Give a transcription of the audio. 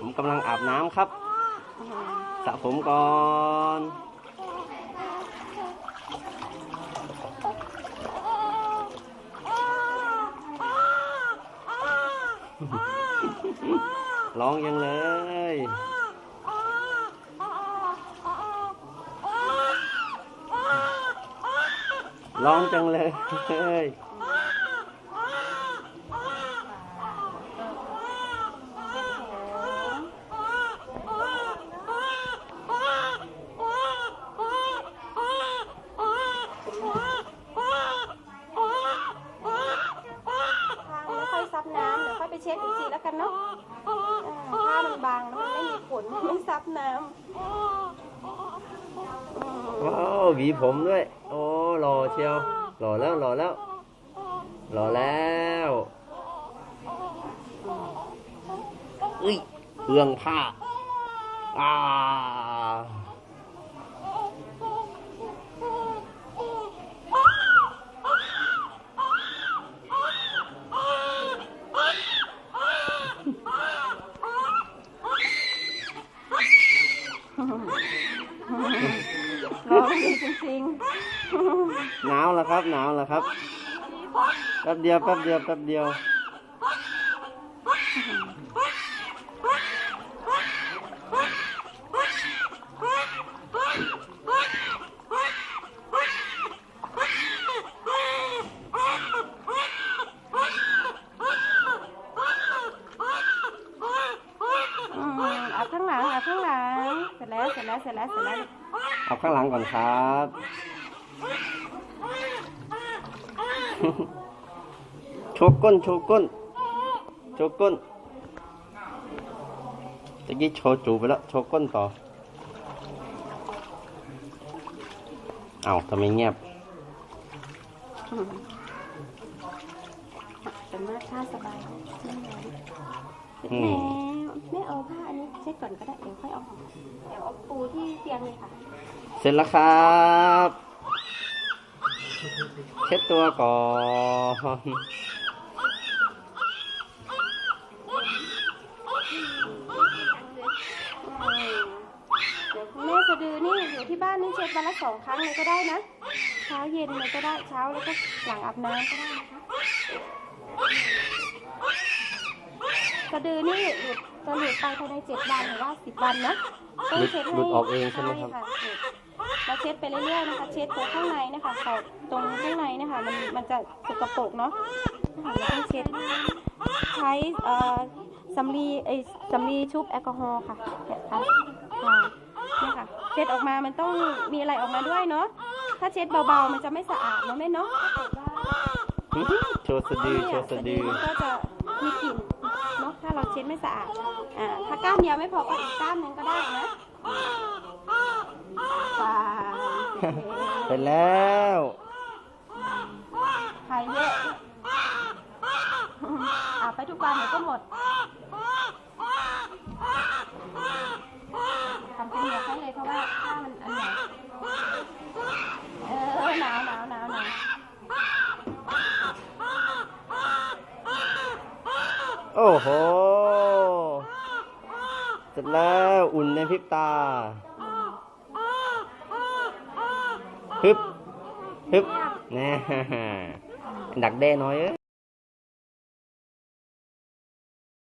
ผมกำลังอาบน้ำครับสระผมก่อนร้องยังเลย ร้องจังเลย ไม่ค่อยซับน้ำเดี๋ยวค่อยไปเช็ดอีกทีแล้วกัน เนาะผ้ามันบางแล้วมันไม่มีขนไม่ซับน้ำอืมว้าวหวีผมด้วย โอ้หล่อเชียวหล่อแล้วหล่อแล้วหล่อแล้วอุ้ยเรื่องผ้าอ่า ร้องจริงหนาวแล้วครับ หนาวแล้วครับ แป๊บเดียว แป๊บเดียว แป๊บเดียว ๆอืมเอา ข้างหลังเอาข้างหลัง เสร็จแล้วเสร็จแล้วเสร็จแล้วเสร็จแล้วเอาข้างหลังก่อนครับ โชกก้นโชกก้นโชกก้นตะกี้โชว์จูไปแล้วโชกก้นต่อ เอาทำไมเงียบอืมเป็นมากผ้าสบายใช่ไหมอืแม่มแม่ เอาผ้าอันนี้เช็ดก่อนก็ได้เดี๋ยวค่อยเอาออกเดี๋ยวเอาปูที่เตียงเลยค่ะ เสร็จแล้วครับ เช็ดตัวก่อนเดี๋ยวคุณแม่สะดือนี่อยู่ที่บ้านนี่เช็ดวันละสองครั้งเลยก็ได้นะ เช้าเย็นเลยก็ได้เช้าแล้วก็หลังอาบน้ำก็ได้นะคะสะดือนี่หลุดจะหลุดไปภายในเจ็ดวันหรือว่าสิบวันนะต้องเช็ดให้หลุดออกเองใช่ไหมครับค่ะหลุดเราเช็ดไปเรื่อยๆนะคะ เช็ดตรงข้างในนะคะแต่ตรงข้างในนะคะ มันมันจะสกปรกเนาะนะคะเราต้องเช็ดใช้เอ่อสำลีไอ้สำลีชุบแอลกอฮอล์ค่ะเนี่ยค่ะค่ะเนี่ยค่ะ เช็ดออกมามันต้องมีอะไรออกมาด้วยเนาะถ้าเช็ดเบาๆมันจะไม่สะอาดเนาะแม่เนาะถ้าเกิดว่าโชว์สะดือโชว์สะดือ มันก็จะมีกลิ่นเนาะ ถ้าเราเช็ดไม่สะอาดอ่าถ้าก้านเดียวไม่พอก็อีกก้านหนึ่งก็ได้นะว้าวเสร็จแล้วไข่เยอะอาบไปทุกวันเดี๋ยวก็หมดทำเป็นเหนียวให้เลยเพราะว่าผ้ามันอันใหญ่เออหนาวหนาวหนาวหนาว โอ้โห เสร็จแล้วอุ่นในพริบตาฮึบฮึบแน่ดักแด้น้อยเอ้ย